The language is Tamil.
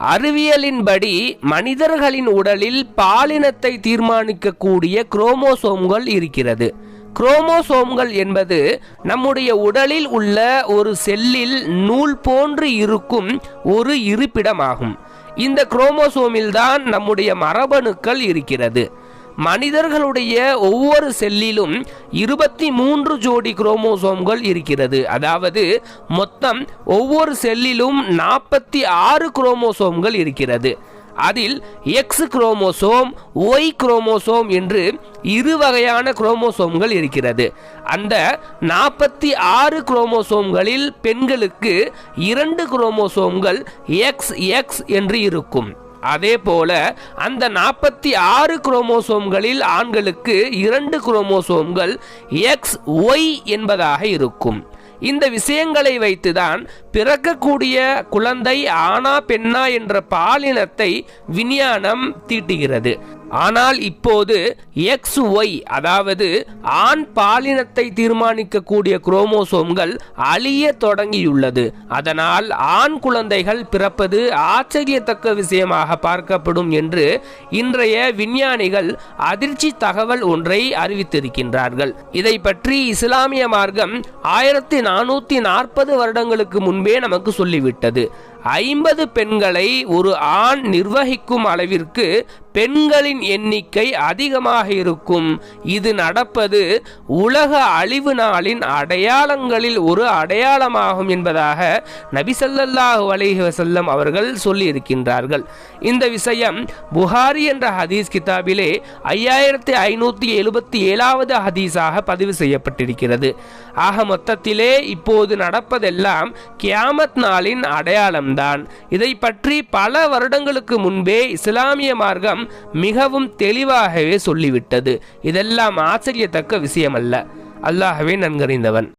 அறிவியலின்படி மனிதர்களின் உடலில் பாலினத்தை தீர்மானிக்கக்கூடிய குரோமோசோம்கள் இருக்கிறது. குரோமோசோம்கள் என்பது நம்முடைய உடலில் உள்ள ஒரு செல்லில் நூல் போன்று இருக்கும் ஒரு இருப்பிடமாகும். இந்த குரோமோசோமில்தான் நம்முடைய மரபணுக்கள் இருக்கிறது. மனிதர்களுடைய ஒவ்வொரு செல்லிலும் இருபத்தி மூன்று ஜோடி குரோமோசோம்கள் இருக்கிறது. அதாவது மொத்தம் ஒவ்வொரு செல்லிலும் நாற்பத்தி ஆறு குரோமோசோம்கள் இருக்கிறது. அதில் எக்ஸ் குரோமோசோம் ஒய் குரோமோசோம் என்று இரு வகையான குரோமோசோம்கள் இருக்கிறது. அந்த நாற்பத்தி ஆறு குரோமோசோம்களில் பெண்களுக்கு இரண்டு குரோமோசோம்கள் எக்ஸ் எக்ஸ் என்று இருக்கும். அதே போல அந்த நாற்பத்தி ஆறு குரோமோசோம்களில் ஆண்களுக்கு இரண்டு குரோமோசோம்கள் எக்ஸ் ஒய் என்பதாக இருக்கும். இந்த விஷயங்களை வைத்துதான் பிறக்கக்கூடிய குழந்தை ஆனா பெண்ணா என்ற பாலினத்தை விஞ்ஞானம் தீட்டுகிறது. ஆனால் இப்போது எக்ஸ் ஒய் அதாவது ஆண் பாலினத்தை தீர்மானிக்கக்கூடிய குரோமோசோம்கள் அழிய தொடங்கியுள்ளது. அதனால் ஆண் குழந்தைகள் பிறப்பது ஆச்சரியத்தக்க விஷயமாக பார்க்கப்படும் என்று இன்றைய விஞ்ஞானிகள் அதிர்ச்சி தகவல் ஒன்றை அறிவித்திருக்கின்றார்கள். இதை பற்றி இஸ்லாமிய மார்க்கம் ஆயிரத்தி நானூத்தி நாற்பது வருடங்களுக்கு முன்பே நமக்கு சொல்லிவிட்டது. ஐம்பது பெண்களை ஒரு ஆண் நிர்வகிக்கும் அளவிற்கு பெண்களின் எண்ணிக்கை அதிகமாக இருக்கும். இது நடப்பது உலக அழிவு நாளின் அடையாளங்களில் ஒரு அடையாளமாகும் என்பதாக நபிசல்லாஹு அலைஹி வசல்லம் அவர்கள் சொல்லியிருக்கின்றார்கள். இந்த விஷயம் புகாரி என்ற ஹதீஸ் கிதாபிலே ஐயாயிரத்தி ஐநூற்றி எழுபத்தி ஏழாவது ஹதீஸாக பதிவு செய்யப்பட்டிருக்கிறது. ஆக மொத்தத்திலே இப்போது நடப்பதெல்லாம் கியாமத் நாளின் அடையாளம். மார்க்கம்தான் இதை பற்றி பல வருடங்களுக்கு முன்பே இஸ்லாமிய மார்க்கம் மிகவும் தெளிவாகவே சொல்லிவிட்டது. இதெல்லாம் ஆச்சரியத்தக்க விஷயமல்ல. அல்லாஹவே நன்கறிந்தவன்.